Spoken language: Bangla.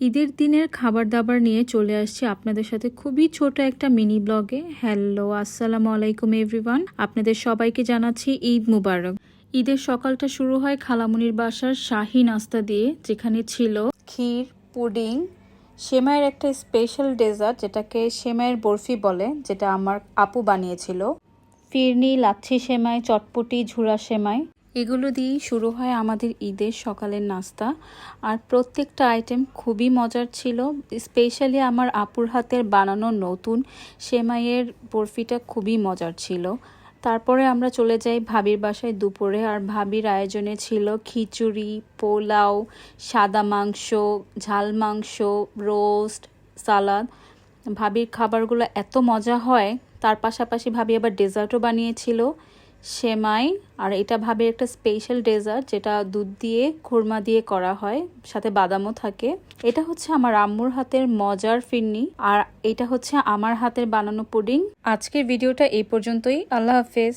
ঈদের দিনের খাবার দাবার নিয়ে চলে আসছি আপনাদের সাথে খুবই ছোট একটা মিনি ব্লগে। হ্যালো, আসসালামু আলাইকুম এভরিওয়ান। আপনাদের সবাইকে জানাচ্ছি ঈদ মুবারক। ঈদের সকালটা শুরু হয় খালামুনির বাসার শাহী নাস্তা দিয়ে, যেখানে ছিল ক্ষীর, পুডিং, সেমাইয়ের একটা স্পেশাল ডেজার্ট যেটাকে সেমাইয়ের বরফি বলে, যেটা আমার আপু বানিয়েছিল। ফিরনি, লাচ্ছি সেমাই, চটপটি, ঝুরা সেমাই। এগুলো দিয়েই শুরু হয় আমাদের ঈদের সকালের নাস্তা। আর প্রত্যেকটা আইটেম খুবই মজার ছিল। স্পেশালি আমার আপুর হাতের বানানো নতুন সেমাইয়ের বরফিটা খুবই মজার ছিল। তারপরে আমরা চলে যাই ভাবির বাসায় দুপুরে। আর ভাবির আয়োজনে ছিল খিচুড়ি, পোলাও, সাদা মাংস, ঝাল মাংস রোস্ট সালাদ ভাবির খাবারগুলো এত মজা হয়। তার পাশাপাশি ভাবি আবার ডেজার্টও বানিয়েছিল। সেমাই, আর এটা ভাবে একটা স্পেশাল ডেজার্ট যেটা দুধ দিয়ে, খুরমা দিয়ে করা হয়, সাথে বাদামও থাকে। এটা হচ্ছে আমার আম্মুর হাতের মজার ফিরনি, আর এটা হচ্ছে আমার হাতের বানানো পুডিং। আজকের ভিডিওটা এই পর্যন্তই। আল্লাহ হাফেজ।